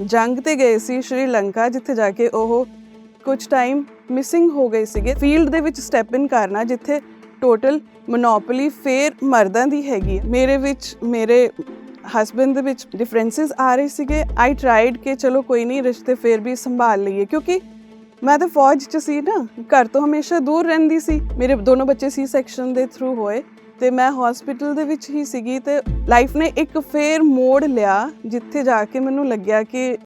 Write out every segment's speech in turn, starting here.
ਜੰਗ ਤੇ ਗਏ ਸੀ ਸ਼੍ਰੀਲੰਕਾ, ਜਿੱਥੇ ਜਾ ਕੇ ਉਹ ਕੁਝ ਟਾਈਮ ਮਿਸਿੰਗ ਹੋ ਗਏ ਸੀਗੇ। ਫੀਲਡ ਦੇ ਵਿੱਚ ਸਟੈਪ ਇਨ ਕਰਨਾ, ਜਿੱਥੇ ਟੋਟਲ ਮੋਨੋਪੋਲੀ ਫੇਰ ਮਰਦਾਂ ਦੀ ਹੈਗੀ ਮੇਰੇ ਵਿੱਚ, ਮੇਰੇ ਹਸਬੰਡ ਦੇ ਵਿੱਚ ਡਿਫਰੈਂਸਸ ਆ ਰਹੇ ਸੀਗੇ। ਆਈ ਟ੍ਰਾਈਡ ਕਿ ਚਲੋ ਕੋਈ ਨਹੀਂ, ਰਿਸ਼ਤੇ ਫੇਰ ਵੀ ਸੰਭਾਲ ਲਈਏ, ਕਿਉਂਕਿ ਮੈਂ ਤਾਂ ਫੌਜ 'ਚ ਸੀ ਨਾ। ਘਰ ਤੋਂ ਹਮੇਸ਼ਾ ਦੂਰ ਰਹਿੰਦੀ ਸੀ। ਮੇਰੇ ਦੋਨੋਂ ਬੱਚੇ ਸੀ ਸੈਕਸ਼ਨ ਦੇ ਥਰੂ ਹੋਏ। ਤੇ ਮੈਂ ਹਸਪੀਟਲ ਦੇ ਵਿੱਚ ਹੀ ਸੀਗੀ ਤੇ ਲਾਈਫ ਨੇ ਇੱਕ ਫੇਰ ਮੋੜ ਲਿਆ ਜਿੱਥੇ ਜਾ ਕੇ ਮੈਨੂੰ ਲੱਗਿਆ ਕਿ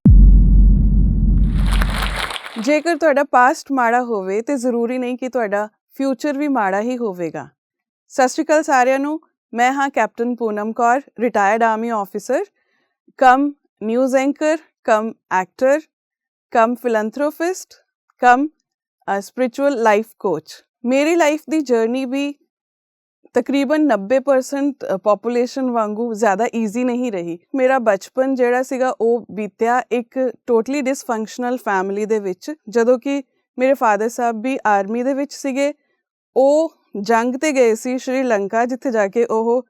ਜੇਕਰ ਤੁਹਾਡਾ ਪਾਸਟ ਮਾੜਾ ਹੋਵੇ ਤੇ ਜ਼ਰੂਰੀ ਨਹੀਂ ਕਿ ਤੁਹਾਡਾ ਫਿਊਚਰ ਵੀ ਮਾੜਾ ਹੀ ਹੋਵੇਗਾ। ਸਤਿ ਸ਼੍ਰੀ ਅਕਾਲ ਸਾਰਿਆਂ ਨੂੰ, ਮੈਂ ਹਾਂ captain Poonam Kaur retired army officer cum news anchor cum actor cum philanthropist cum spiritual life coach ਮੇਰੀ ਲਾਈਫ ਦੀ ਜਰਨੀ ਵੀ ਤਕਰੀਬਨ 90% ਪੋਪੂਲੇਸ਼ਨ ਵਾਂਗੂ ਜ਼ਿਆਦਾ ਈਜ਼ੀ ਨਹੀਂ ਰਹੀ। ਮੇਰਾ ਬਚਪਨ ਜਿਹੜਾ ਸੀਗਾ, ਉਹ ਬੀਤਿਆ ਇੱਕ ਟੋਟਲੀ ਡਿਸਫੰਕਸ਼ਨਲ ਫੈਮਿਲੀ ਦੇ ਵਿੱਚ, ਜਦੋਂ ਕਿ ਮੇਰੇ ਫਾਦਰ ਸਾਹਿਬ ਵੀ ਆਰਮੀ ਦੇ ਵਿੱਚ ਸੀਗੇ। ਉਹ ਜੰਗ ਤੇ ਗਏ ਸੀ ਸ਼੍ਰੀਲੰਕਾ ਜਿੱਥੇ ਜਾ ਕੇ ਉਹ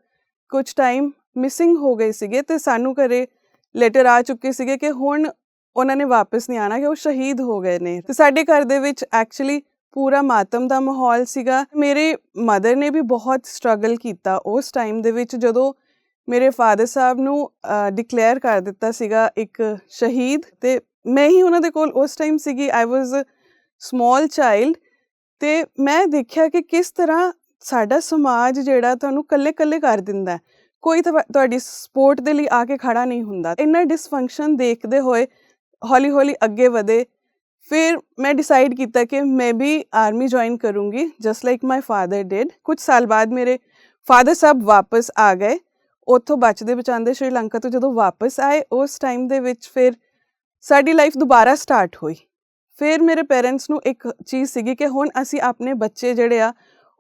ਕੁਝ ਟਾਈਮ ਮਿਸਿੰਗ ਹੋ ਗਏ ਸੀਗੇ ਤੇ ਸਾਨੂੰ ਘਰੇ ਲੈਟਰ ਆ ਚੁੱਕੇ ਸੀਗੇ ਕਿ ਹੁਣ ਉਹਨਾਂ ਨੇ ਵਾਪਸ ਨਹੀਂ ਆਣਾ ਕਿ ਉਹ ਸ਼ਹੀਦ ਹੋ ਗਏ ਨੇ। ਤੇ ਸਾਡੇ ਘਰ ਦੇ ਵਿੱਚ ਐਕਚੁਅਲੀ ਪੂਰਾ ਮਾਤਮ ਦਾ ਮਾਹੌਲ ਸੀਗਾ। ਮੇਰੇ ਮਦਰ ਨੇ ਵੀ ਬਹੁਤ ਸਟਰਗਲ ਕੀਤਾ ਉਸ ਟਾਈਮ ਦੇ ਵਿੱਚ ਜਦੋਂ ਮੇਰੇ ਫਾਦਰ ਸਾਹਿਬ ਨੂੰ ਡਿਕਲੇਅਰ ਕਰ ਦਿੱਤਾ ਸੀਗਾ ਇੱਕ ਸ਼ਹੀਦ ਤੇ ਮੈਂ ਹੀ ਉਹਨਾਂ ਦੇ ਕੋਲ ਉਸ ਟਾਈਮ ਸੀਗੀ। ਆਈ ਵਾਸ ਸਮਾਲ ਚਾਈਲਡ ਤੇ ਮੈਂ ਦੇਖਿਆ ਕਿ ਕਿਸ ਤਰ੍ਹਾਂ ਸਾਡਾ ਸਮਾਜ ਜਿਹੜਾ ਤੁਹਾਨੂੰ ਕੱਲੇ-ਕੱਲੇ ਕਰ ਦਿੰਦਾ ਕੋਈ ਤੁਹਾ- ਤੁਹਾਡੀ ਸਪੋਰਟ ਦੇ ਲਈ ਆ ਕੇ ਖੜਾ ਨਹੀਂ ਹੁੰਦਾ। ਇੰਨਾ ਡਿਸਫੰਕਸ਼ਨ ਦੇਖਦੇ ਹੋਏ ਹੌਲੀ-ਹੌਲੀ ਅੱਗੇ ਵਧੇ। ਫਿਰ ਮੈਂ ਡਿਸਾਈਡ ਕੀਤਾ ਕਿ ਮੈਂ ਵੀ ਆਰਮੀ ਜੁਆਇਨ ਕਰੂੰਗੀ just like my father did ਕੁਝ ਸਾਲ ਬਾਅਦ ਮੇਰੇ ਫਾਦਰ ਸਾਹਿਬ ਵਾਪਸ ਆ ਗਏ ਉੱਥੋਂ ਬਚਦੇ ਬਚਾਉਂਦੇ ਸ਼੍ਰੀਲੰਕਾ ਤੋਂ ਜਦੋਂ ਵਾਪਸ ਆਏ ਉਸ ਟਾਈਮ ਦੇ ਵਿੱਚ ਫਿਰ ਸਾਡੀ ਲਾਈਫ ਦੁਬਾਰਾ ਸਟਾਰਟ ਹੋਈ ਫਿਰ ਮੇਰੇ ਪੇਰੈਂਟਸ ਨੂੰ ਇੱਕ ਚੀਜ਼ ਸੀਗੀ ਕਿ ਹੁਣ ਅਸੀਂ ਆਪਣੇ ਬੱਚੇ ਜਿਹੜੇ ਆ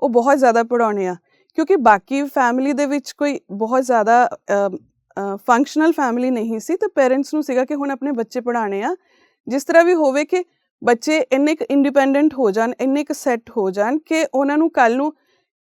ਉਹ ਬਹੁਤ ਜ਼ਿਆਦਾ ਪੜਾਉਣੇ ਆ ਕਿਉਂਕਿ ਬਾਕੀ ਫੈਮਿਲੀ ਦੇ ਵਿੱਚ ਕੋਈ ਬਹੁਤ ਜ਼ਿਆਦਾ ਫੰਕਸ਼ਨਲ ਫੈਮਿਲੀ ਨਹੀਂ ਸੀ ਤਾਂ ਪੇਰੈਂਟਸ ਨੂੰ ਸੀਗਾ ਕਿ ਹੁਣ ਆਪਣੇ ਬੱਚੇ ਪੜਾਉਣੇ ਆ ਜਿਸ ਤਰ੍ਹਾਂ ਵੀ ਹੋਵੇ ਕਿ ਬੱਚੇ ਇੰਨੇ ਕੁ ਇੰਡੀਪੈਂਡੈਂਟ ਹੋ ਜਾਣ, ਇੰਨੇ ਕੁ ਸੈੱਟ ਹੋ ਜਾਣ ਕਿ ਉਹਨਾਂ ਨੂੰ ਕੱਲ ਨੂੰ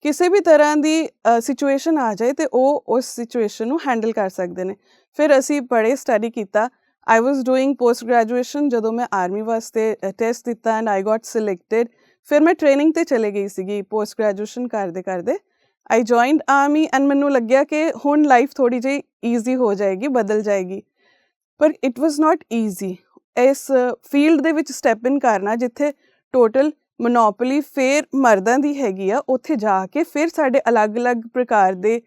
ਕਿਸੇ ਵੀ ਤਰ੍ਹਾਂ ਦੀ ਸਿਚੁਏਸ਼ਨ ਆ ਜਾਏ ਤੇ ਉਹ ਉਸ ਸਿਚੁਏਸ਼ਨ ਨੂੰ ਹੈਂਡਲ ਕਰ ਸਕਦੇ ਨੇ। ਫਿਰ ਅਸੀਂ ਬੜੇ ਸਟੱਡੀ ਕੀਤਾ। I was doing post graduation ਜਦੋਂ ਮੈਂ ਆਰਮੀ ਵਾਸਤੇ ਟੈਸਟ ਦਿੱਤਾ ਐਂਡ ਆਈ ਗਾਟ ਸਿਲੈਕਟਡ ਫਿਰ ਮੈਂ ਟ੍ਰੇਨਿੰਗ ਤੇ ਚਲੇ ਗਈ ਸੀਗੀ ਪੋਸਟ ਗ੍ਰੈਜੂਏਸ਼ਨ ਕਰਦੇ ਕਰਦੇ। ਆਈ ਜੁਆਇਨਡ ਆਰਮੀ ਐਂਡ ਮੈਨੂੰ ਲੱਗਿਆ ਕਿ ਹੁਣ ਲਾਈਫ ਥੋੜੀ ਜਿਹੀ ਈਜ਼ੀ ਹੋ ਜਾਏਗੀ, ਬਦਲ ਜਾਏਗੀ। ਪਰ ਇਟ ਵਾਸ ਨਾਟ ਈਜ਼ੀ ਇਸ ਫੀਲਡ ਦੇ ਵਿੱਚ ਸਟੈਪ ਇਨ ਕਰਨਾ, ਜਿੱਥੇ ਟੋਟਲ ਮੋਨੋਪੋਲੀ ਫੇਰ ਮਰਦਾਂ ਦੀ ਹੈਗੀ ਆ, ਉੱਥੇ ਜਾ ਕੇ ਫਿਰ ਸਾਡੇ ਅਲੱਗ-ਅਲੱਗ ਪ੍ਰਕਾਰ ਦੇ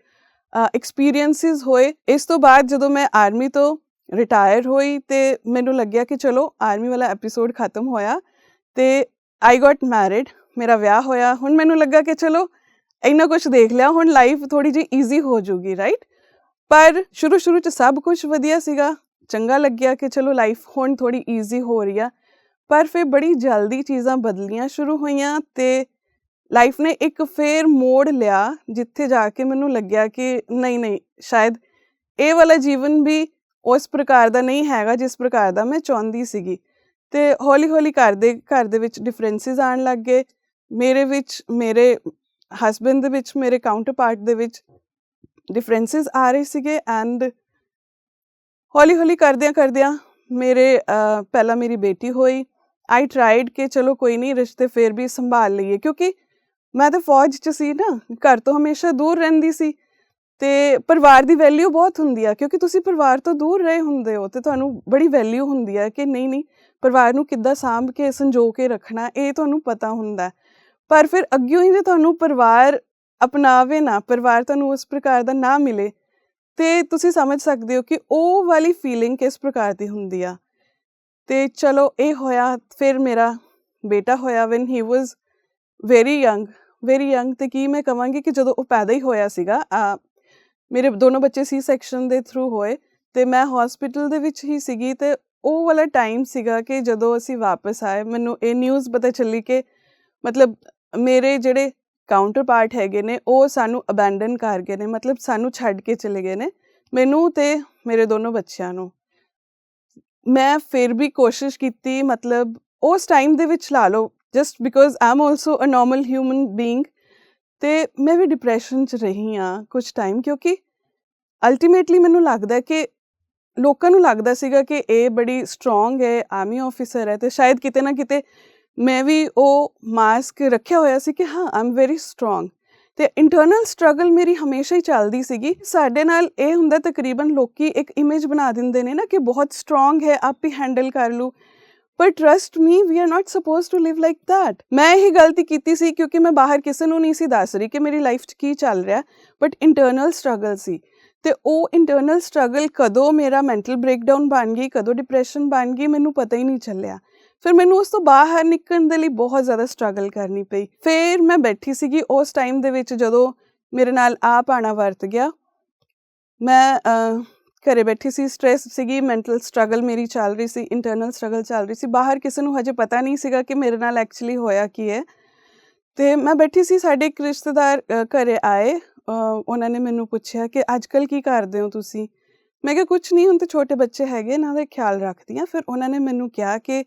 ਐਕਸਪੀਰੀਐਂਸਿਸ ਹੋਏ। ਇਸ ਤੋਂ ਬਾਅਦ ਜਦੋਂ ਮੈਂ ਆਰਮੀ ਤੋਂ ਰਿਟਾਇਰ ਹੋਈ ਤੇ ਮੈਨੂੰ ਲੱਗਿਆ ਕਿ ਚਲੋ ਆਰਮੀ ਵਾਲਾ ਐਪੀਸੋਡ ਖਤਮ ਹੋਇਆ ਤੇ ਆਈ ਗਾਟ ਮੈਰਿਡ ਮੇਰਾ ਵਿਆਹ ਹੋਇਆ। ਹੁਣ ਮੈਨੂੰ ਲੱਗਾ ਕਿ ਚਲੋ ਇੰਨਾ ਕੁਝ ਦੇਖ ਲਿਆ, ਹੁਣ ਲਾਈਫ ਥੋੜੀ ਜਿਹੀ ਈਜ਼ੀ ਹੋ ਜੂਗੀ ਰਾਈਟ ਪਰ ਸ਼ੁਰੂ ਸ਼ੁਰੂ ਚ ਸਭ ਕੁਝ ਵਧੀਆ ਸੀਗਾ। ਚੰਗਾ ਲੱਗਿਆ ਕਿ ਚਲੋ ਲਾਈਫ ਹੁਣ ਥੋੜੀ ਈਜ਼ੀ ਹੋ ਰਹੀ ਆ, ਪਰ ਫਿਰ ਬੜੀ ਜਲਦੀ ਚੀਜ਼ਾਂ ਬਦਲੀਆਂ ਸ਼ੁਰੂ ਹੋਈਆਂ ਤੇ ਲਾਈਫ ਨੇ ਇੱਕ ਫੇਰ ਮੋੜ ਲਿਆ ਜਿੱਥੇ ਜਾ ਕੇ ਮੈਨੂੰ ਲੱਗਿਆ ਕਿ ਨਹੀਂ ਨਹੀਂ, ਸ਼ਾਇਦ ਇਹ ਵਾਲਾ ਜੀਵਨ ਵੀ ਉਸ ਪ੍ਰਕਾਰ ਦਾ ਨਹੀਂ ਹੈਗਾ ਜਿਸ ਪ੍ਰਕਾਰ ਦਾ ਮੈਂ ਚਾਹੁੰਦੀ ਸੀਗੀ। ਤੇ ਹੌਲੀ ਹੌਲੀ ਘਰ ਦੇ ਘਰ ਦੇ ਵਿੱਚ ਡਿਫਰੈਂਸਿਸ ਆਣ ਲੱਗ ਗਏ, ਮੇਰੇ ਵਿੱਚ, ਮੇਰੇ ਹਸਬੰਡ ਦੇ ਵਿੱਚ, ਮੇਰੇ ਕਾਊਂਟਰਪਾਰਟ ਦੇ ਵਿੱਚ ਡਿਫਰੈਂਸਿਸ ਆ ਰਹੇ ਸੀਗੇ ਐਂਡ ਹੌਲੀ ਹੌਲੀ ਕਰਦਿਆਂ ਕਰਦਿਆਂ ਮੇਰੇ ਪਹਿਲਾਂ ਮੇਰੀ ਬੇਟੀ ਹੋਈ। ਆਈ ਟ੍ਰਾਈਡ ਕਿ ਚਲੋ ਕੋਈ ਨਹੀਂ, ਰਿਸ਼ਤੇ ਫੇਰ ਵੀ ਸੰਭਾਲ ਲਈਏ ਕਿਉਂਕਿ ਮੈਂ ਤਾਂ ਫੌਜ 'ਚ ਸੀ ਨਾ, ਘਰ ਤੋਂ ਹਮੇਸ਼ਾ ਦੂਰ ਰਹਿੰਦੀ ਸੀ। ਤੇ ਪਰਿਵਾਰ ਦੀ ਵੈਲਿਊ ਬਹੁਤ ਹੁੰਦੀ ਆ, ਕਿਉਂਕਿ ਤੁਸੀਂ ਪਰਿਵਾਰ ਤੋਂ ਦੂਰ ਰਹੇ ਹੁੰਦੇ ਹੋ ਤੇ ਤੁਹਾਨੂੰ ਬੜੀ ਵੈਲਿਊ ਹੁੰਦੀ ਆ ਕਿ ਨਹੀਂ ਨਹੀਂ, ਪਰਿਵਾਰ ਨੂੰ ਕਿੱਦਾਂ ਸਾਂਭ ਕੇ, ਸੰਜੋ ਕੇ ਰੱਖਣਾ, ਇਹ ਤੁਹਾਨੂੰ ਪਤਾ ਹੁੰਦਾ। ਪਰ ਫਿਰ ਅੱਗੇ ਹੀ ਜੇ ਤੁਹਾਨੂੰ ਪਰਿਵਾਰ ਅਪਣਾਵੇ ਨਾ, ਪਰਿਵਾਰ ਤੁਹਾਨੂੰ ਉਸ ਪ੍ਰਕਾਰ ਦਾ ਨਾ ਮਿਲੇ ਤੇ ਤੁਸੀਂ ਸਮਝ ਸਕਦੇ ਹੋ ਕਿ ਉਹ ਵਾਲੀ ਫੀਲਿੰਗ ਕਿਸ ਪ੍ਰਕਾਰ ਦੀ ਹੁੰਦੀ ਆ। ਤੇ ਚਲੋ, ਇਹ ਹੋਇਆ, ਫਿਰ ਮੇਰਾ ਬੇਟਾ ਹੋਇਆ when he was very young very young ਤੇ ਕੀ ਮੈਂ ਕਵਾਂਗੀ ਕਿ ਜਦੋਂ ਉਹ ਪੈਦਾ ਹੀ ਹੋਇਆ ਸੀਗਾ ਮੇਰੇ ਦੋਨੋਂ ਬੱਚੇ ਸੀ ਸੈਕਸ਼ਨ ਦੇ ਥਰੂ ਹੋਏ, ਤੇ ਮੈਂ ਹਸਪੀਟਲ ਦੇ ਵਿੱਚ ਹੀ ਸੀਗੀ ਤੇ ਉਹ ਵਾਲਾ ਟਾਈਮ ਸੀਗਾ ਕਿ ਜਦੋਂ ਅਸੀਂ ਵਾਪਸ ਆਏ, ਮੈਨੂੰ ਇਹ ਨਿਊਜ਼ ਪਤਾ ਚੱਲੀ ਕਿ ਮਤਲਬ ਮੇਰੇ ਜਿਹੜੇ ਕਾਊਂਟਰਪਾਰਟ ਹੈਗੇ ਨੇ, ਉਹ ਸਾਨੂੰ ਅਬੈਂਡਨ ਕਰ ਗਏ ਨੇ, ਮਤਲਬ ਸਾਨੂੰ ਛੱਡ ਕੇ ਚਲੇ ਗਏ ਨੇ, ਮੈਨੂੰ ਤੇ ਮੇਰੇ ਦੋਨੋਂ ਬੱਚਿਆਂ ਨੂੰ। ਮੈਂ ਫਿਰ ਵੀ ਕੋਸ਼ਿਸ਼ ਕੀਤੀ, ਮਤਲਬ ਉਸ ਟਾਈਮ ਦੇ ਵਿੱਚ ਲਾ ਲਓ just because I'm also a normal human being ਤੇ ਮੈਂ ਵੀ ਡਿਪਰੈਸ਼ਨ ਚ ਰਹੀ ਆ ਕੁਝ ਟਾਈਮ ਕਿਉਂਕਿ ਅਲਟੀਮੇਟਲੀ ਮੈਨੂੰ ਲੱਗਦਾ ਕਿ ਲੋਕਾਂ ਨੂੰ ਲੱਗਦਾ ਸੀਗਾ ਕਿ ਇਹ ਬੜੀ ਸਟਰੋਂਗ ਹੈ ਆਰਮੀ ਆਫੀਸਰ ਹੈ, ਤੇ ਸ਼ਾਇਦ ਕਿਤੇ ਨਾ ਕਿਤੇ ਮੈਂ ਵੀ ਉਹ ਮਾਸਕ ਰੱਖਿਆ ਹੋਇਆ ਸੀ ਕਿ ਹਾਂ ਆਮ ਵੈਰੀ ਸਟਰੋਂਗ ਤੇ ਇੰਟਰਨਲ ਸਟਰਗਲ ਮੇਰੀ ਹਮੇਸ਼ਾ ਹੀ ਚੱਲਦੀ ਸੀਗੀ। ਸਾਡੇ ਨਾਲ ਇਹ ਹੁੰਦਾ ਤਕਰੀਬਨ ਲੋਕੀ ਇੱਕ ਇਮੇਜ ਬਣਾ ਦਿੰਦੇ ਨੇ ਨਾ ਕਿ ਬਹੁਤ ਸਟਰੋਂਗ ਹੈ, ਆਪ ਹੀ ਹੈਂਡਲ ਕਰ ਲੂ ਪਰ trust me we are not supposed to live like that ਮੈਂ ਇਹ ਗਲਤੀ ਕੀਤੀ ਸੀ ਕਿਉਂਕਿ ਮੈਂ ਬਾਹਰ ਕਿਸੇ ਨੂੰ ਨਹੀਂ ਸੀ ਦੱਸ ਰਹੀ ਕਿ ਮੇਰੀ ਲਾਈਫ 'ਚ ਕੀ ਚੱਲ ਰਿਹਾ। ਬਟ ਇੰਟਰਨਲ ਸਟਰਗਲ ਸੀ। ਤੇ ਉਹ ਇੰਟਰਨਲ ਸਟਰਗਲ ਕਦੋਂ ਮੇਰਾ ਮੈਂਟਲ ਬ੍ਰੇਕਡਾਊਨ ਬਣ ਗਈ, ਕਦੋਂ ਡਿਪਰੈਸ਼ਨ ਬਣ ਗਈ, ਮੈਨੂੰ ਪਤਾ ਹੀ ਨਹੀਂ ਚੱਲਿਆ। ਫਿਰ ਮੈਨੂੰ ਉਸ ਤੋਂ ਬਾਹਰ ਨਿਕਲਣ ਦੇ ਲਈ ਬਹੁਤ ਜ਼ਿਆਦਾ ਸਟਰਗਲ ਕਰਨੀ ਪਈ। ਫਿਰ ਮੈਂ ਬੈਠੀ ਸੀਗੀ ਉਸ ਟਾਈਮ ਦੇ ਵਿੱਚ ਜਦੋਂ ਮੇਰੇ ਨਾਲ ਆ ਪਾਣਾ ਵਰਤ ਗਿਆ। ਮੈਂ ਅਹ, ਘਰੇ ਬੈਠੀ ਸੀ ਸਟ੍ਰੈਸ ਸੀਗੀ ਮੈਂਟਲ ਸਟਰਗਲ ਮੇਰੀ ਚੱਲ ਰਹੀ ਸੀ ਇੰਟਰਨਲ ਸਟਰਗਲ ਚੱਲ ਰਹੀ ਸੀ। ਬਾਹਰ ਕਿਸੇ ਨੂੰ ਹਜੇ ਪਤਾ ਨਹੀਂ ਸੀਗਾ ਕਿ ਮੇਰੇ ਨਾਲ ਐਕਚੁਅਲੀ ਹੋਇਆ ਕੀ ਹੈ। ਤੇ ਮੈਂ ਬੈਠੀ ਸੀ ਸਾਡੇ ਇੱਕ ਰਿਸ਼ਤੇਦਾਰ ਅ, ਘਰੇ ਆਏ। ਉਹਨਾਂ ਨੇ ਮੈਨੂੰ ਪੁੱਛਿਆ ਕਿ ਅੱਜ ਕੱਲ ਕੀ ਕਰਦੇ ਹੋ ਤੁਸੀਂ? ਮੈਂ ਕਿਹਾ ਕੁਝ ਨਹੀਂ ਹੁਣ ਤੇ ਛੋਟੇ ਬੱਚੇ ਹੈਗੇ ਇਹਨਾਂ ਦਾ ਖਿਆਲ ਰੱਖਦੀ ਹਾਂ। ਫਿਰ ਉਹਨਾਂ ਨੇ ਮੈਨੂੰ ਕਿਹਾ ਕਿ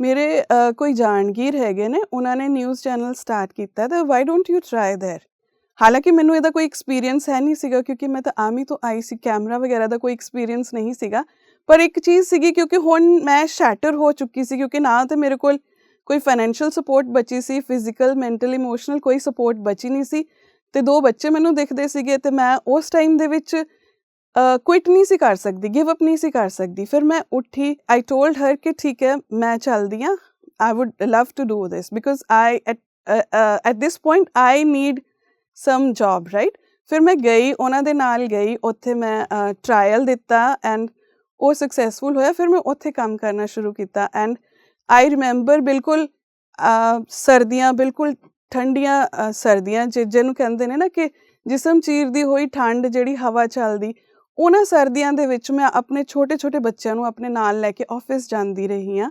ਮੇਰੇ ਅ, ਕੋਈ ਜਾਣਗੀਰ ਹੈਗੇ ਨੇ ਉਹਨਾਂ ਨੇ ਨਿਊਜ਼ ਚੈਨਲ ਸਟਾਰਟ ਕੀਤਾ ਤੇ why don't you try there ਹਾਲਾਂਕਿ ਮੈਨੂੰ ਇਹਦਾ ਕੋਈ ਐਕਸਪੀਰੀਅੰਸ ਹੈ ਨਹੀਂ ਸੀਗਾ ਕਿਉਂਕਿ ਮੈਂ ਤਾਂ ਆਰਮੀ ਤੋਂ ਆਈ ਸੀ ਕੈਮਰਾ ਵਗੈਰਾ ਦਾ ਕੋਈ ਐਕਸਪੀਰੀਅੰਸ ਨਹੀਂ ਸੀਗਾ ਪਰ ਇੱਕ ਚੀਜ਼ ਸੀਗੀ ਕਿਉਂਕਿ ਹੁਣ ਮੈਂ ਸ਼ੈਟਰ ਹੋ ਚੁੱਕੀ ਸੀ ਕਿਉਂਕਿ ਨਾ ਤੇ ਮੇਰੇ ਕੋਲ ਕੋਈ ਫਾਈਨੈਂਸ਼ੀਅਲ ਸਪੋਰਟ ਬਚੀ ਸੀ ਫਿਜ਼ੀਕਲ ਮੈਂਟਲ ਇਮੋਸ਼ਨਲ ਕੋਈ ਸਪੋਰਟ ਬਚੀ ਨਹੀਂ ਸੀ ਤੇ ਦੋ ਬੱਚੇ ਮੈਨੂੰ ਦਿਖਦੇ ਸੀਗੇ ਤੇ ਮੈਂ ਉਸ ਟਾਈਮ ਦੇ ਵਿੱਚ ਕੁਇਟ ਨਹੀਂ ਸੀ ਕਰ ਸਕਦੀ ਗਿਵ ਅਪ ਨਹੀਂ ਸੀ ਕਰ ਸਕਦੀ। ਫਿਰ ਮੈਂ ਉੱਠੀ ਆਈ ਟੋਲਡ ਹਰ ਕਿ ਠੀਕ ਹੈ, ਮੈਂ ਚੱਲਦੀ ਆ I would love to do this because I at at this point I need some job right ਫਿਰ ਮੈਂ ਗਈ, ਉਹਨਾਂ ਦੇ ਨਾਲ ਗਈ, ਉੱਥੇ ਮੈਂ ਟ੍ਰਾਇਲ ਦਿੱਤਾ ਐਂਡ ਉਹ ਸਕਸੈਸਫੁਲ ਹੋਇਆ। ਫਿਰ ਮੈਂ ਉੱਥੇ ਕੰਮ ਕਰਨਾ ਸ਼ੁਰੂ ਕੀਤਾ ਐਂਡ ਆਈ ਰਿਮੈਂਬਰ ਬਿਲਕੁਲ ਸਰਦੀਆਂ, ਬਿਲਕੁਲ ਠੰਡੀਆਂ ਸਰਦੀਆਂ, ਜਿ- ਜਿਹਨੂੰ ਕਹਿੰਦੇ ਨੇ ਨਾ ਕਿ ਜਿਸਮ ਚੀਰਦੀ ਹੋਈ ਠੰਡ ਜਿਹੜੀ ਹਵਾ ਚੱਲਦੀ ਉਹਨਾਂ ਸਰਦੀਆਂ ਦੇ ਵਿੱਚ ਮੈਂ ਆਪਣੇ ਛੋਟੇ-ਛੋਟੇ ਬੱਚਿਆਂ ਨੂੰ ਆਪਣੇ ਨਾਲ ਲੈ ਕੇ ਆਫਿਸ ਜਾਂਦੀ ਰਹੀ ਹਾਂ।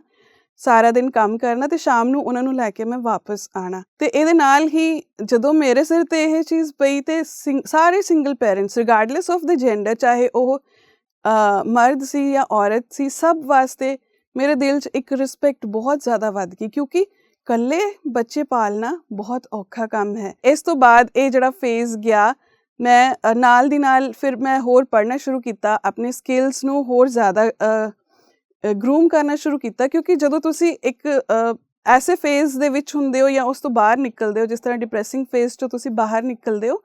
ਸਾਰਾ ਦਿਨ ਕੰਮ ਕਰਨਾ ਤੇ ਸ਼ਾਮ ਨੂੰ ਉਹਨਾਂ ਨੂੰ ਲੈ ਕੇ ਮੈਂ ਵਾਪਸ ਆਣਾ ਤੇ ਇਹਦੇ ਨਾਲ ਹੀ ਜਦੋਂ ਮੇਰੇ ਸਿਰ ਤੇ ਇਹ ਚੀਜ਼ ਪਈ ਤੇ ਸਿੰ- ਸਾਰੇ single parents regardless of the gender ਚਾਹੇ ਉਹ ਮਰਦ ਸੀ ਜਾਂ ਔਰਤ ਸੀ, ਸਭ ਵਾਸਤੇ ਮੇਰੇ ਦਿਲ 'ਚ ਇੱਕ ਰਿਸਪੈਕਟ ਬਹੁਤ ਜ਼ਿਆਦਾ ਵੱਧ ਗਈ ਕਿਉਂਕਿ ਕੱਲੇ ਬੱਚੇ ਪਾਲਣਾ ਬਹੁਤ ਔਖਾ ਕੰਮ ਹੈ। ਇਸ ਤੋਂ ਬਾਅਦ ਇਹ ਜਿਹੜਾ ਫੇਜ਼ ਗਿਆ ਮੈਂ ਨਾਲ ਦੀ ਨਾਲ ਫਿਰ ਮੈਂ ਹੋਰ ਪੜ੍ਹਨਾ ਸ਼ੁਰੂ ਕੀਤਾ ਆਪਣੇ ਸਕਿੱਲਸ ਨੂੰ ਹੋਰ ਜ਼ਿਆਦਾ ਗਰੂਮ ਕਰਨਾ ਸ਼ੁਰੂ ਕੀਤਾ ਕਿਉਂਕਿ ਜਦੋਂ ਤੁਸੀਂ ਇੱਕ ਐਸੇ ਫੇਜ਼ ਦੇ ਵਿੱਚ ਹੁੰਦੇ ਹੋ ਜਾਂ ਉਸ ਤੋਂ ਬਾਹਰ ਨਿਕਲਦੇ ਹੋ ਜਿਸ ਤਰ੍ਹਾਂ ਡਿਪਰੈਸਿੰਗ ਫੇਜ਼ ਤੋਂ ਤੁਸੀਂ ਬਾਹਰ ਨਿਕਲਦੇ ਹੋ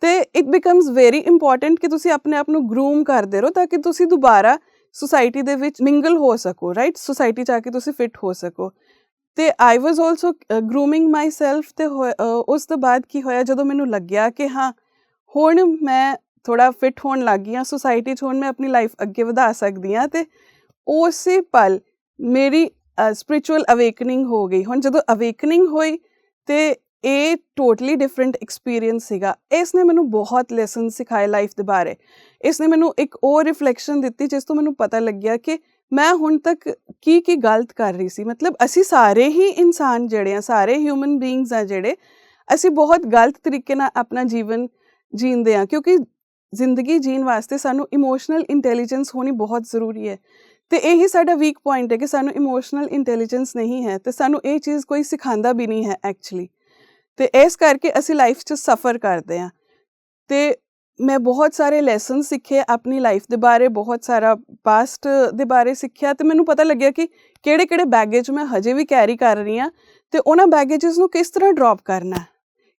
ਤੇ ਇਟ ਬਿਕਮਸ ਵੈਰੀ ਇੰਪੋਰਟੈਂਟ ਕਿ ਤੁਸੀਂ ਆਪਣੇ ਆਪ ਨੂੰ ਗਰੂਮ ਕਰਦੇ ਰਹੋ ਤਾਂ ਕਿ ਤੁਸੀਂ ਦੁਬਾਰਾ ਸੁਸਾਇਟੀ ਦੇ ਵਿੱਚ ਮਿੰਗਲ ਹੋ ਸਕੋ ਰਾਈਟ ਸੁਸਾਇਟੀ ਚ ਆ ਕੇ ਤੁਸੀਂ ਫਿੱਟ ਹੋ ਸਕੋ। ਤੇ I was also grooming myself ਤੇ ਹੋਇਆ- ਅ, ਉਸ ਤੋਂ ਬਾਅਦ ਕੀ ਹੋਇਆ ਜਦੋਂ ਮੈਨੂੰ ਲੱਗਿਆ ਕਿ ਹਾਂ ਹੁਣ ਮੈਂ ਥੋੜਾ ਫਿੱਟ ਹੋਣ ਲੱਗ ਗਈ ਹਾਂ ਸੁਸਾਇਟੀ 'ਚ ਹੁਣ ਮੈਂ ਆਪਣੀ ਲਾਈਫ ਅੱਗੇ ਵਧਾ ਸਕਦੀ ਹਾਂ ਤੇ ਉਸੇ ਪਲ ਮੇਰੀ ਸਪਿਰਚੁਅਲ ਅਵੇਕਨਿੰਗ ਹੋ ਗਈ। ਹੁਣ ਜਦੋਂ ਅਵੇਕਨਿੰਗ ਹੋਈ ਤੇ ਇਹ ਟੋਟਲੀ ਡਿਫਰੈਂਟ ਐਕਸਪੀਰੀਅੰਸ ਸੀਗਾ। ਇਸ ਨੇ ਮੈਨੂੰ ਬਹੁਤ ਲੈਸਨ ਸਿਖਾਏ ਲਾਈਫ ਦੇ ਬਾਰੇ। ਇਸ ਨੇ ਮੈਨੂੰ ਇੱਕ ਉਹ ਰਿਫਲੈਕਸ਼ਨ ਦਿੱਤੀ ਜਿਸ ਤੋਂ ਮੈਨੂੰ ਪਤਾ ਲੱਗਿਆ ਕਿ ਮੈਂ ਹੁਣ ਤੱਕ ਕੀ ਕੀ ਗਲਤ ਕਰ ਰਹੀ ਸੀ। ਮਤਲਬ ਅਸੀਂ ਸਾਰੇ ਹੀ ਇਨਸਾਨ ਜਿਹੜੇ ਆ, ਸਾਰੇ ਹਿਊਮਨ ਬੀਇੰਗਸ ਆ ਜਿਹੜੇ, ਅਸੀਂ ਬਹੁਤ ਗਲਤ ਤਰੀਕੇ ਨਾਲ ਆਪਣਾ ਜੀਵਨ ਜੀਂਦੇ ਆ ਕਿਉਂਕਿ ਜ਼ਿੰਦਗੀ ਜੀਣ ਵਾਸਤੇ ਸਾਨੂੰ ਇਮੋਸ਼ਨਲ ਇੰਟੈਲੀਜੈਂਸ ਹੋਣੀ ਬਹੁਤ ਜ਼ਰੂਰੀ ਹੈ। ਤੇ ਇਹੀ ਸਾਡਾ ਵੀਕ ਪੁਆਇੰਟ ਹੈ ਕਿ ਸਾਨੂੰ ਇਮੋਸ਼ਨਲ ਇੰਟੈਲੀਜੈਂਸ ਨਹੀਂ ਹੈ ਤੇ ਸਾਨੂੰ ਇਹ ਚੀਜ਼ ਕੋਈ ਸਿਖਾਉਂਦਾ ਵੀ ਨਹੀਂ ਹੈ ਐਕਚੁਅਲੀ ਤੇ ਇਸ ਕਰਕੇ ਅਸੀਂ ਲਾਈਫ 'ਚ ਸਫਰ ਕਰਦੇ ਆ ਤੇ ਮੈਂ ਬਹੁਤ ਸਾਰੇ ਲੈਸਨ ਸਿੱਖੇ, ਆਪਣੀ ਲਾਈਫ ਦੇ ਬਾਰੇ ਬਹੁਤ ਸਾਰਾ ਪਾਸਟ ਦੇ ਬਾਰੇ ਸਿੱਖਿਆ ਤੇ ਮੈਨੂੰ ਪਤਾ ਲੱਗਿਆ ਕਿ ਕਿਹੜੇ ਕਿਹੜੇ ਬੈਗੇਜ ਮੈਂ ਹਜੇ ਵੀ ਕੈਰੀ ਕਰ ਰਹੀ ਆ ਤੇ ਉਹਨਾਂ ਬੈਗੇजेस ਨੂੰ ਕਿਸ ਤਰ੍ਹਾਂ ਡ੍ਰੌਪ ਕਰਨਾ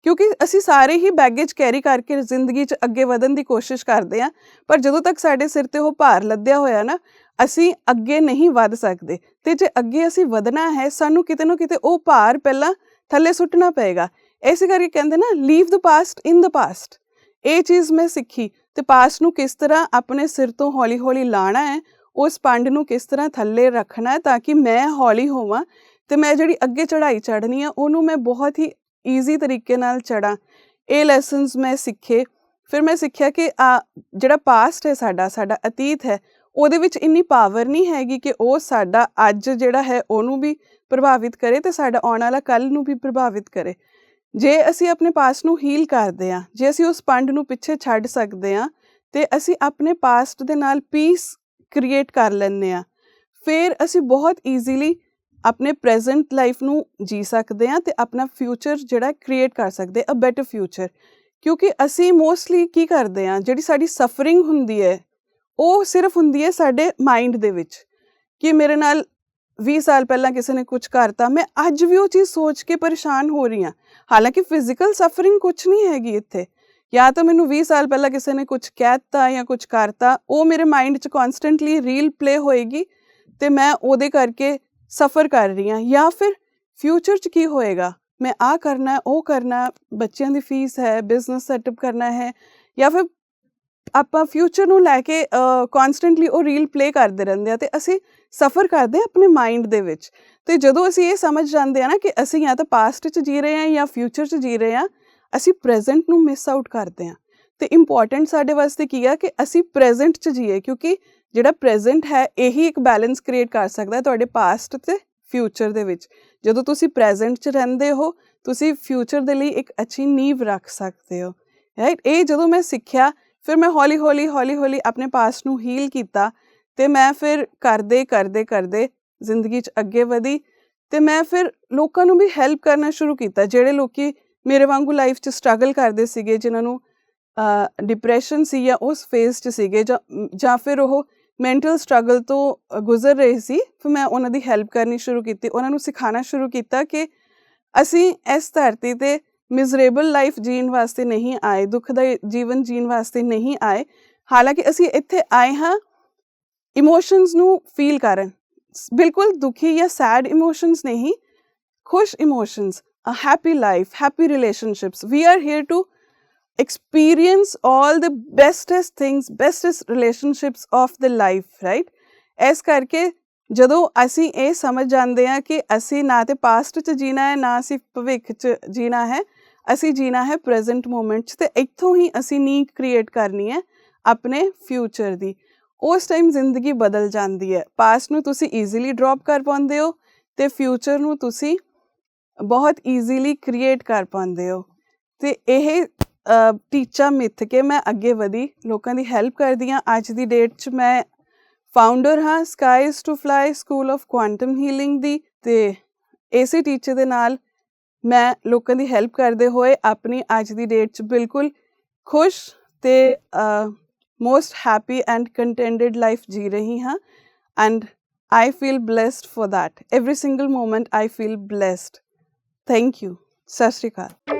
ਕਿਉਂਕਿ ਅਸੀਂ ਸਾਰੇ ਹੀ ਬੈਗੇਜ ਕੈਰੀ ਕਰਕੇ ਜ਼ਿੰਦਗੀ 'ਚ ਅੱਗੇ ਵਧਣ ਦੀ ਕੋਸ਼ਿਸ਼ ਕਰਦੇ ਆ ਪਰ ਜਦੋਂ ਤੱਕ ਸਾਡੇ ਸਿਰ ਤੇ ਉਹ ਭਾਰ ਲੱਦਿਆ ਹੋਇਆ ਨਾ, ਅਸੀਂ ਅੱਗੇ ਨਹੀਂ ਵੱਧ ਸਕਦੇ। ਤੇ ਜੇ ਅੱਗੇ ਅਸੀਂ ਵਧਣਾ ਹੈ, ਸਾਨੂੰ ਕਿਤੇ ਨਾ ਕਿਤੇ ਉਹ ਭਾਰ ਪਹਿਲਾਂ ਥੱਲੇ ਸੁੱਟਣਾ ਪਏਗਾ। ਇਸੇ ਕਰਕੇ ਕਹਿੰਦੇ ਨਾ leave the past in the past ਇਹ ਚੀਜ਼ ਮੈਂ ਸਿੱਖੀ। ਤੇ ਪਾਸਟ ਨੂੰ ਕਿਸ ਤਰ੍ਹਾਂ ਆਪਣੇ ਸਿਰ ਤੋਂ ਹੌਲੀ-ਹੌਲੀ ਲਾਣਾ ਹੈ, ਉਸ ਪੰਡ ਨੂੰ ਕਿਸ ਤਰ੍ਹਾਂ ਥੱਲੇ ਰੱਖਣਾ ਹੈ ਤਾਂ ਕਿ ਮੈਂ ਹੌਲੀ ਹੋਵਾਂ ਤੇ ਮੈਂ ਜਿਹੜੀ ਅੱਗੇ ਚੜ੍ਹਾਈ ਚੜ੍ਹਨੀ ਆ, ਉਹਨੂੰ ਮੈਂ ਬਹੁਤ ਹੀ ਈਜ਼ੀ ਤਰੀਕੇ ਨਾਲ ਚੜਾਂ। ਇਹ ਲੈਸਨਸ ਮੈਂ ਸਿੱਖੇ। ਫਿਰ ਮੈਂ ਸਿੱਖਿਆ ਕਿ ਆ, ਜਿਹੜਾ ਪਾਸਟ ਹੈ ਸਾਡਾ ਸਾਡਾ ਅਤੀਤ ਹੈ, ਉਹਦੇ ਵਿੱਚ ਇੰਨੀ ਪਾਵਰ ਨਹੀਂ ਹੈਗੀ ਕਿ ਉਹ ਸਾਡਾ ਅੱਜ ਜਿਹੜਾ ਹੈ ਉਹਨੂੰ ਵੀ ਪ੍ਰਭਾਵਿਤ ਕਰੇ ਤੇ ਸਾਡਾ ਆਉਣ ਵਾਲਾ ਕੱਲ ਨੂੰ ਵੀ ਪ੍ਰਭਾਵਿਤ ਕਰੇ। ਜੇ ਅਸੀਂ ਆਪਣੇ ਪਾਸਟ ਨੂੰ ਹੀਲ ਕਰਦੇ ਹਾਂ, ਜੇ ਅਸੀਂ ਉਸ ਪੰਡ ਨੂੰ ਪਿੱਛੇ ਛੱਡ ਸਕਦੇ ਹਾਂ, ਤੇ ਅਸੀਂ ਆਪਣੇ ਪਾਸਟ ਦੇ ਨਾਲ ਪੀਸ ਕ੍ਰੀਏਟ ਕਰ ਲੈਂਦੇ ਹਾਂ। ਫਿਰ ਅਸੀਂ ਬਹੁਤ ਈਜ਼ੀਲੀ ਆਪਣੇ ਪ੍ਰੈਜ਼ੈਂਟ ਲਾਈਫ ਨੂੰ ਜੀ ਸਕਦੇ ਹਾਂ ਤੇ ਆਪਣਾ ਫਿਊਚਰ ਜਿਹੜਾ ਕ੍ਰੀਏਟ ਕਰ ਸਕਦੇ ਅ ਬੈਟਰ ਫਿਊਚਰ ਕਿਉਂਕਿ ਅਸੀਂ ਮੋਸਟਲੀ ਕੀ ਕਰਦੇ ਹਾਂ, ਜਿਹੜੀ ਸਾਡੀ ਸਫਰਿੰਗ ਹੁੰਦੀ ਹੈ, ਉਹ ਸਿਰਫ ਹੁੰਦੀ ਹੈ ਸਾਡੇ ਮਾਈਂਡ ਦੇ ਵਿੱਚ ਕਿ ਮੇਰੇ ਨਾਲ 20 ਸਾਲ ਪਹਿਲਾਂ ਕਿਸੇ ਨੇ ਕੁਝ ਕਰਤਾ, ਮੈਂ ਅੱਜ ਵੀ ਉਹ ਚੀਜ਼ ਸੋਚ ਕੇ ਪਰੇਸ਼ਾਨ ਹੋ ਰਹੀ ਹਾਂ। ਹਾਲਾਂਕਿ ਫਿਜ਼ੀਕਲ ਸਫਰਿੰਗ ਕੁਝ ਨਹੀਂ ਹੈਗੀ ਇੱਥੇ। ਜਾਂ ਤਾਂ ਮੈਨੂੰ 20 ਸਾਲ ਪਹਿਲਾਂ ਕਿਸੇ ਨੇ ਕੁਝ ਕਹਿਤਾ ਜਾਂ ਕੁਝ ਕਰਤਾ, ਉਹ ਮੇਰੇ ਮਾਈਂਡ 'ਚ ਕਨਸਟੈਂਟਲੀ ਰੀਲ ਪਲੇ ਹੋਏਗੀ ਤੇ ਮੈਂ ਉਹਦੇ ਕਰਕੇ ਸਫਰ ਕਰ ਰਹੀ ਹਾਂ ਜਾਂ ਫਿਰ ਫਿਊਚਰ 'ਚ ਕੀ ਹੋਏਗਾ? ਮੈਂ ਆ ਕਰਨਾ, ਉਹ ਕਰਨਾ, ਬੱਚਿਆਂ ਦੀ ਫੀਸ ਹੈ ਬਿਜ਼ਨਸ ਸੈਟਅਪ ਕਰਨਾ ਹੈ ਜਾਂ ਫਿਰ ਆਪਾਂ ਫਿਊਚਰ ਨੂੰ ਲੈ ਕੇ ਕਨਸਟੈਂਟਲੀ ਉਹ ਰੀਲ ਪਲੇ ਕਰਦੇ ਰਹਿੰਦੇ ਆ ਤੇ ਅਸੀਂ ਸਫਰ ਕਰਦੇ ਆਪਣੇ ਮਾਈਂਡ ਦੇ ਵਿੱਚ। ਤੇ ਜਦੋਂ ਅਸੀਂ ਇਹ ਸਮਝ ਜਾਂਦੇ ਆ ਨਾ ਕਿ ਅਸੀਂ ਜਾਂ ਤਾਂ ਪਾਸਟ 'ਚ ਜੀ ਰਹੇ ਹਾਂ ਜਾਂ ਫਿਊਚਰ 'ਚ ਜੀ ਰਹੇ ਹਾਂ, ਅਸੀਂ ਪ੍ਰੈਜ਼ੈਂਟ ਨੂੰ ਮਿਸ ਆਊਟ ਕਰਦੇ ਆ ਤੇ ਇੰਪੋਰਟੈਂਟ ਸਾਡੇ ਵਾਸਤੇ ਕੀ ਆ ਕਿ ਅਸੀਂ ਪ੍ਰੈਜ਼ੈਂਟ 'ਚ ਜੀਏ ਕਿਉਂਕਿ ਜਿਹੜਾ ਪ੍ਰੈਜ਼ੈਂਟ ਹੈ, ਇਹੀ ਇੱਕ ਬੈਲੈਂਸ ਕ੍ਰੀਏਟ ਕਰ ਸਕਦਾ ਹੈ ਤੁਹਾਡੇ ਪਾਸਟ ਤੇ ਫਿਊਚਰ ਦੇ ਵਿੱਚ। ਜਦੋਂ ਤੁਸੀਂ ਪ੍ਰੈਜ਼ੈਂਟ 'ਚ ਰਹਿੰਦੇ ਹੋ, ਤੁਸੀਂ ਫਿਊਚਰ ਦੇ ਲਈ ਇੱਕ ਅੱਛੀ ਨੀਂਵ ਰੱਖ ਸਕਦੇ ਹੋ। ਰਾਈਟ ਇਹ ਜਦੋਂ ਮੈਂ ਸਿੱਖਿਆ, ਫਿਰ ਮੈਂ ਹੌਲੀ ਹੌਲੀ ਹੌਲੀ ਹੌਲੀ ਆਪਣੇ ਪਾਸਟ ਨੂੰ ਹੀਲ ਕੀਤਾ ਤੇ ਮੈਂ ਫਿਰ ਕਰਦੇ ਕਰਦੇ ਕਰਦੇ ਜ਼ਿੰਦਗੀ 'ਚ ਅੱਗੇ ਵਧੀ ਤੇ ਮੈਂ ਫਿਰ ਲੋਕਾਂ ਨੂੰ ਵੀ ਹੈਲਪ ਕਰਨਾ ਸ਼ੁਰੂ ਕੀਤਾ। ਜਿਹੜੇ ਲੋਕੀ ਮੇਰੇ ਵਾਂਗੂ ਲਾਈਫ 'ਚ ਸਟਰਗਲ ਕਰਦੇ ਸੀਗੇ, ਜਿਨ੍ਹਾਂ ਨੂੰ ਡਿਪਰੈਸ਼ਨ ਸੀ ਜਾਂ ਉਸ ਫੇਸ 'ਚ ਸੀਗੇ ਜਾਂ ਫਿਰ ਉਹ ਮੈਂਟਲ ਸਟਰਗਲ ਤੋਂ ਗੁਜ਼ਰ ਰਹੇ ਸੀ, ਫਿਰ ਮੈਂ ਉਹਨਾਂ ਦੀ ਹੈਲਪ ਕਰਨੀ ਸ਼ੁਰੂ ਕੀਤੀ, ਉਹਨਾਂ ਨੂੰ ਸਿਖਾਉਣਾ ਸ਼ੁਰੂ ਕੀਤਾ ਕਿ ਅਸੀਂ ਇਸ ਧਰਤੀ ਤੇ ਮਿਜ਼ਰੇਬਲ ਲਾਈਫ ਜੀਣ ਵਾਸਤੇ ਨਹੀਂ ਆਏ, ਦੁਖਦਾਈ ਜੀਵਨ ਜੀਣ ਵਾਸਤੇ ਨਹੀਂ ਆਏ, ਹਾਲਾਂਕਿ ਅਸੀਂ ਇੱਥੇ ਆਏ ਹਾਂ ਇਮੋਸ਼ਨਸ ਨੂੰ ਫੀਲ ਕਰਨ। ਬਿਲਕੁਲ ਦੁਖੀ ਜਾਂ ਸੈਡ ਇਮੋਸ਼ਨਸ ਨਹੀਂ, ਖੁਸ਼ emotions a happy life, happy relationships, we are here to experience all the bestest things, bestest relationships of the life, right? ਇਸ ਕਰਕੇ ਜਦੋਂ ਅਸੀਂ ਇਹ ਸਮਝ ਜਾਂਦੇ ਹਾਂ ਕਿ ਅਸੀਂ ਨਾ ਤੇ ਪਾਸਟ 'ਚ ਜੀਣਾ ਹੈ, ਨਾ ਅਸੀਂ ਭਵਿੱਖ 'ਚ ਜੀਣਾ ਹੈ, ਅਸੀਂ ਜੀਣਾ ਹੈ ਪ੍ਰੈਜ਼ੈਂਟ ਮੂਮੈਂਟ 'ਚ ਤੇ ਇੱਥੋਂ ਹੀ ਅਸੀਂ ਨੀਂਹ ਕ੍ਰੀਏਟ ਕਰਨੀ ਹੈ ਆਪਣੇ ਫਿਊਚਰ ਦੀ। ਉਸ ਟਾਈਮ ਜ਼ਿੰਦਗੀ ਬਦਲ ਜਾਂਦੀ ਹੈ। ਪਾਸਟ ਨੂੰ ਤੁਸੀਂ ਈਜ਼ੀਲੀ ਡ੍ਰੌਪ ਕਰ ਪਾਉਂਦੇ ਹੋ ਤੇ ਫਿਊਚਰ ਨੂੰ ਤੁਸੀਂ ਬਹੁਤ ਈਜ਼ੀਲੀ ਕ੍ਰੀਏਟ ਕਰ ਪਾਉਂਦੇ ਹੋ। ਤੇ ਇਹ ਟੀਚਾ ਮਿੱਥ ਕੇ ਮੈਂ ਅੱਗੇ ਵਧੀ, ਲੋਕਾਂ ਦੀ ਹੈਲਪ ਕਰਦੀ ਹਾਂ ਅੱਜ ਦੀ ਡੇਟ 'ਚ ਮੈਂ ਫਾਊਂਡਰ ਹਾਂ Skies to Fly School of Quantum Healing ਦੀ ਤੇ ਇਸੇ ਟੀਚੇ ਦੇ ਨਾਲ ਮੈਂ ਲੋਕਾਂ ਦੀ ਹੈਲਪ ਕਰਦੇ ਹੋਏ ਆਪਣੀ ਅੱਜ ਦੀ ਡੇਟ 'ਚ ਬਿਲਕੁਲ ਖੁਸ਼ ਤੇ most happy and contented life ਜੀ ਰਹੀ ਹਾਂ and I feel blessed for that. Every single moment I feel blessed. Thank you. ਸਤਿ ਸ਼੍ਰੀ ਅਕਾਲ